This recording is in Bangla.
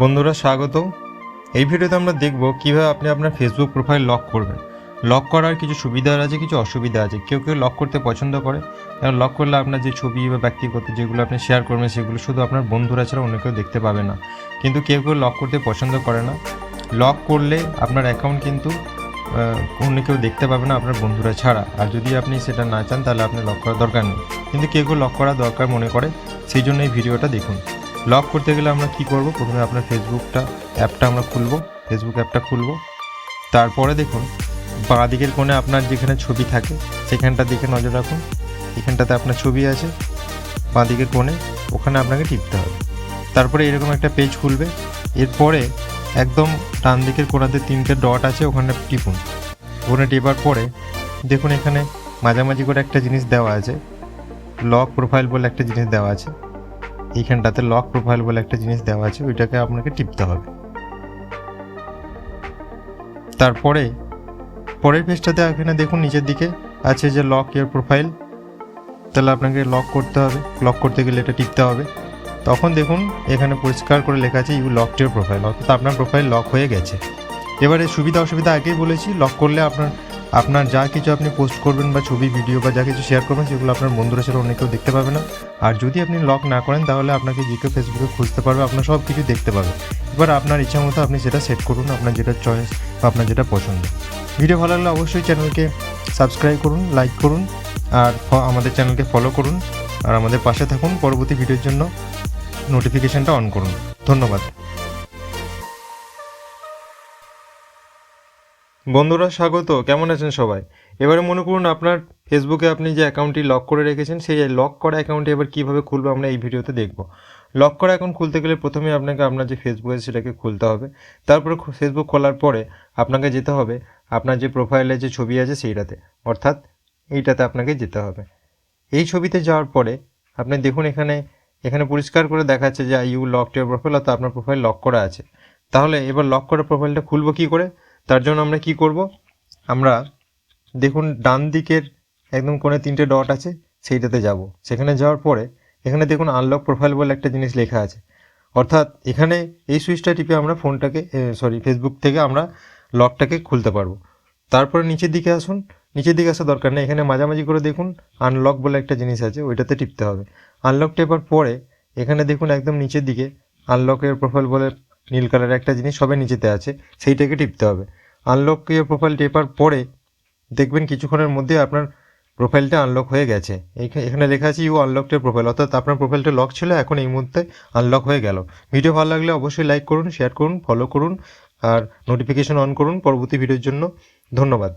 বন্ধুরা স্বাগত এই ভিডিওতে আমরা দেখব কীভাবে আপনি আপনার ফেসবুক প্রোফাইল লক করবেন। লক করার কিছু সুবিধা আছে, কিছু অসুবিধা আছে। কেউ কেউ লক করতে পছন্দ করে। কারণ লক করলে আপনার যে ছবি বা ব্যক্তিগত যেগুলো আপনি শেয়ার করবেন, সেগুলো শুধু আপনার বন্ধুরা ছাড়া অন্য কেউ দেখতে পাবে না। কিন্তু কেউ কেউ লক করতে পছন্দ করে না। লক করলে আপনার অ্যাকাউন্ট কিন্তু অন্য কেউ দেখতে পাবে না আপনার বন্ধুরা ছাড়া। আর যদি আপনি সেটা না চান, তাহলে আপনি লক করার দরকার নেই। কিন্তু কেউ কেউ লক করা দরকার মনে করে। সেই জন্য এই ভিডিওটা দেখুন। লক করতে গেলে আমরা কি করব? প্রথমে আপনার ফেসবুকটা অ্যাপটা আমরা খুলব। ফেসবুক অ্যাপটা খুলবো। তারপরে দেখুন বাঁ দিকের কোণে আপনার যেখানে ছবি থাকে সেখানটার দিকে নজর রাখুন। এখানটাতে আপনার ছবি আছে। বাঁ দিকের কোণে, ওখানে আপনাকে টিপতে হবে। তারপরে এরকম একটা পেজ খুলবে। এরপরে একদম ডান দিকের কোণাতে তিনটে ডট আছে, ওখানে টিপুন। ওখানে টিপার পরে দেখুন এখানে মাঝামাঝি করে একটা জিনিস দেওয়া আছে। লক প্রোফাইল বলে একটা জিনিস দেওয়া আছে। এইখানটাতে লক প্রোফাইল বলে একটা জিনিস দেওয়া আছে, ওইটাকে আপনাকে টিপতে হবে। তারপরে, পরের পেজটাতে এখানে দেখুন, নিচের দিকে আছে যে লক ইয়ার প্রোফাইল তাহলে আপনাকে লক করতে হবে। লক করতে গেলে এটা টিপতে হবে। তখন দেখুন, এখানে পরিষ্কার করে লেখা আছে ইউ লক ইউর প্রোফাইল অর্থাৎ আপনার প্রোফাইল লক হয়ে গেছে। এবারে সুবিধা অসুবিধা আগেই বলেছি লক করলে আপনার আপনার যা কিছু আপনি পোস্ট করবেন বা ছবি ভিডিও বা যা কিছু শেয়ার করবেন, সেগুলো আপনার বন্ধুরা ছাড়া অন্য কেউ দেখতে পাবে না। আর যদি আপনি লক না করেন, তাহলে আপনাকে যে কেউ ফেসবুকে খুঁজতে পারবে, আপনার সব কিছু দেখতে পাবে। এবার আপনার ইচ্ছা মতো আপনি সেটা সেট করুন, আপনার যেটা চয়েস বা আপনার যেটা পছন্দ। ভিডিও ভালো লাগলে অবশ্যই চ্যানেলকে সাবস্ক্রাইব করুন লাইক করুন, আর আমাদের চ্যানেলকে ফলো করুন, আর আমাদের পাশে থাকুন। পরবর্তী ভিডিওর জন্য নোটিফিকেশনটা অন করুন। ধন্যবাদ। বন্ধুরা, স্বাগত। কেমন আছেন সবাই? এবারে মনে করুন আপনার ফেসবুকে আপনি যে অ্যাকাউন্টটি লক করে রেখেছেন, সেই লক করা অ্যাকাউন্টটি এবার কীভাবে খুলবো আমরা এই ভিডিওতে দেখব। লক করা অ্যাকাউন্ট খুলতে গেলে প্রথমে আপনাকে আপনার যে ফেসবুক আছে সেটাকে খুলতে হবে। তারপরে ফেসবুক খোলার পরে আপনাকে যেতে হবে আপনার যে প্রোফাইলে যে ছবি আছে সেইটাতে। অর্থাৎ এইটাতে আপনাকে যেতে হবে। এই ছবিতে যাওয়ার পরে আপনি দেখুন এখানে এখানে পরিষ্কার করে দেখাচ্ছে যে ইউ লক ইউর প্রোফাইল অর্থাৎ আপনার প্রোফাইল লক করা আছে। তাহলে এবার লক করা প্রোফাইলটা খুলবো কী করে? তার জন্য আমরা কি করব? আমরা দেখুন, ডান দিকের একদম কোণে তিনটে ডট আছে, সেইটাতে যাব। সেখানে যাওয়ার পরে এখানে দেখুন আনলক প্রোফাইল বলে একটা জিনিস লেখা আছে। অর্থাৎ এখানে এই সুইচটা টিপে আমরা ফোনটাকে সরি ফেসবুক থেকে আমরা লকটাকে খুলতে পারব। তারপরে নিচের দিকে আসুন। নিচের দিকে আসা দরকার নেই। এখানে মাঝামাঝি করে দেখুন আনলক বলে একটা জিনিস আছে, ওইটাতে টিপতে হবে। আনলক টেপার পরে এখানে দেখুন, একদম নিচের দিকে আনলকের প্রোফাইল বলে নীল কালারের একটা জিনিস সবে নিচেতে আছে, সেইটাকে টিপতে হবে। আনলক প্রোফাইল টেপার পরে দেখবেন কিছুক্ষণের মধ্যে আপনার প্রোফাইলটা আনলক হয়ে গেছে। এখানে লেখা আছে ইউ আনলকড প্রোফাইল অর্থাৎ আপনার প্রোফাইলটা লক ছিল, এখন এই মুহূর্তে আনলক হয়ে গেল। ভিডিও ভালো লাগলে অবশ্যই লাইক করুন শেয়ার করুন ফলো করুন, আর নোটিফিকেশন অন করুন। পরবর্তী ভিডিওর জন্য ধন্যবাদ।